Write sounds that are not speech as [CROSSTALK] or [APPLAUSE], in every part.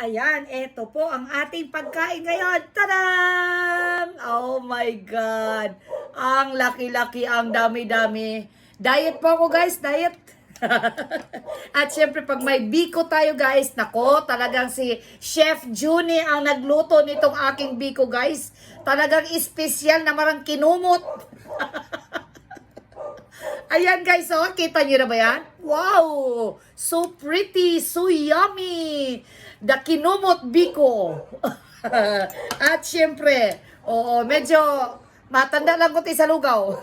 Ayan, eto po ang ating pagkain ngayon. Tadam! Oh my God! Ang laki-laki, ang dami-dami. Diet po ako guys, diet. [LAUGHS] At syempre pag may biko tayo guys, nako, talagang si Chef Juni ang nagluto nitong aking biko guys. Talagang espesyal na marang kinumot. [LAUGHS] Ayan guys, oh, kita niyo na ba yan? Wow! So pretty, so yummy! The kinumot biko. [LAUGHS] At syempre, oo, medyo matanda lang kunti sa lugaw.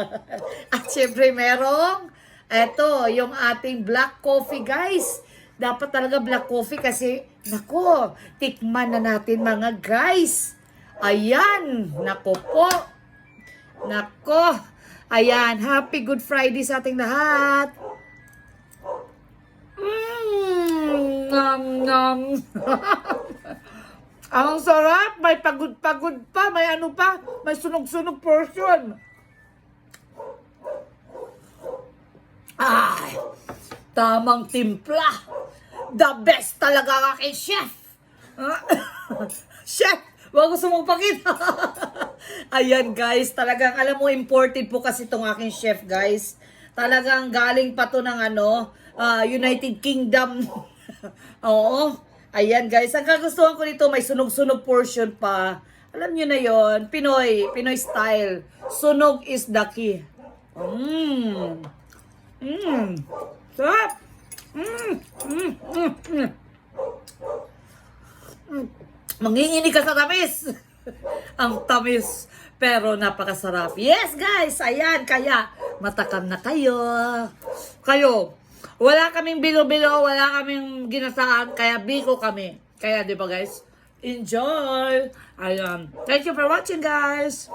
[LAUGHS] At syempre merong, eto, yung ating black coffee guys. Dapat talaga black coffee kasi, nako, tikman na natin mga guys. Ayan, nako po. Nako. Ayan, happy Good Friday sa ating lahat. Nom nom. [LAUGHS] Ang sarap, may pagod-pagod pa, may ano pa, may sunog-sunog portion. Ay, tamang timpla. The best talaga ang aking chef. [LAUGHS] chef, wag ko sumupakita. [LAUGHS] Ayan guys, talagang alam mo imported po kasi itong aking chef guys. Talagang galing pa to ng ano, ah, United Kingdom. [LAUGHS] Oo. Ayan guys, ang kagustuhan ko nito may sunog-sunog portion pa. Alam nyo na yon Pinoy, Pinoy style. Sunog is the key. Mmm. Mmm. Sarap. Mmm. Mmm. Mmm. Mmm. Mm. Manginginig ka sa tamis. [LAUGHS] Ang tamis. Pero napakasarap. Yes, guys. Ayan. Kaya, matakam na kayo. Kayo. Wala kaming bilo-bilo. Wala kaming ginasaan. Kaya biko kami. Kaya, di ba, guys? Enjoy. Ayan. Thank you for watching, guys.